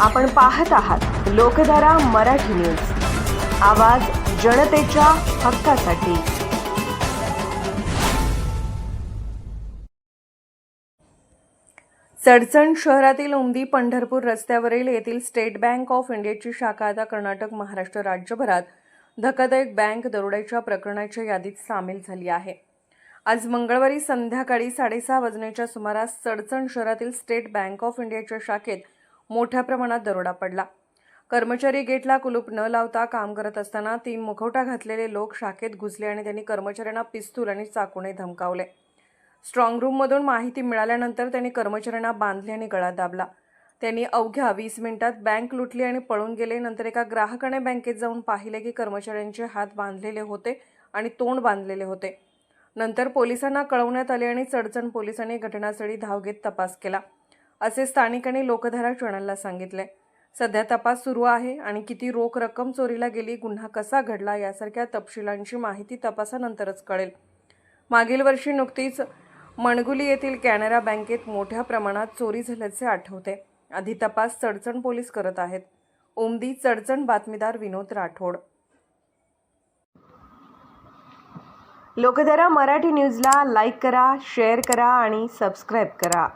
आपण पाहत आहात लोकधारा मराठी न्यूज. आवाज जनतेच्या हक्कासाठी. चडचण शहरातील उमदी पंढरपूर रस्त्यावरील येथील स्टेट बँक ऑफ इंडियाची शाखा आता कर्नाटक महाराष्ट्र राज्यभरात धक्कादायक बँक दरोड्याच्या प्रकरणाच्या यादीत सामील झाली आहे. आज मंगळवारी संध्याकाळी साडेसहा वाजण्याच्या सुमारास चडचण शहरातील स्टेट बँक ऑफ इंडियाच्या शाखेत मोठ्या प्रमाणात दरोडा पडला. कर्मचारी गेटला कुलूप न लावता काम करत असताना तीन मुखवटा घातलेले लोक शाखेत घुसले आणि त्यांनी कर्मचाऱ्यांना पिस्तूल आणि चाकूने धमकावले. स्ट्रॉंग रूममधून माहिती मिळाल्यानंतर त्यांनी कर्मचाऱ्यांना बांधले आणि गळा दाबला. त्यांनी अवघ्या वीस मिनिटात बँक लुटली आणि पळून गेले. नंतर एका ग्राहकाने बँकेत जाऊन पाहिले की कर्मचाऱ्यांचे हात बांधलेले होते आणि तोंड बांधलेले होते. नंतर पोलिसांना कळवण्यात आले आणि चडचण पोलिसांनी घटनास्थळी धाव घेत तपास केला. असे स्थानिकांनी लोकधारा चॅनलला सांगितले. सध्या तपास सुरू आहे आणि किती रोख रक्कम चोरीला गेली गुन्हा कसा घडला यासारख्या तपशिलांची माहिती तपासानंतरच कळेल. मागील वर्षी नुकतीच मणगुली येथील कॅनरा बँकेत मोठ्या प्रमाणात चोरी झाल्याचे आठवते. आधी तपास चडचण पोलीस करत आहेत. ओमदी चडचण बातमीदार विनोद राठोड. लोकधारा मराठी न्यूजला लाईक करा शेअर करा आणि सबस्क्राईब करा.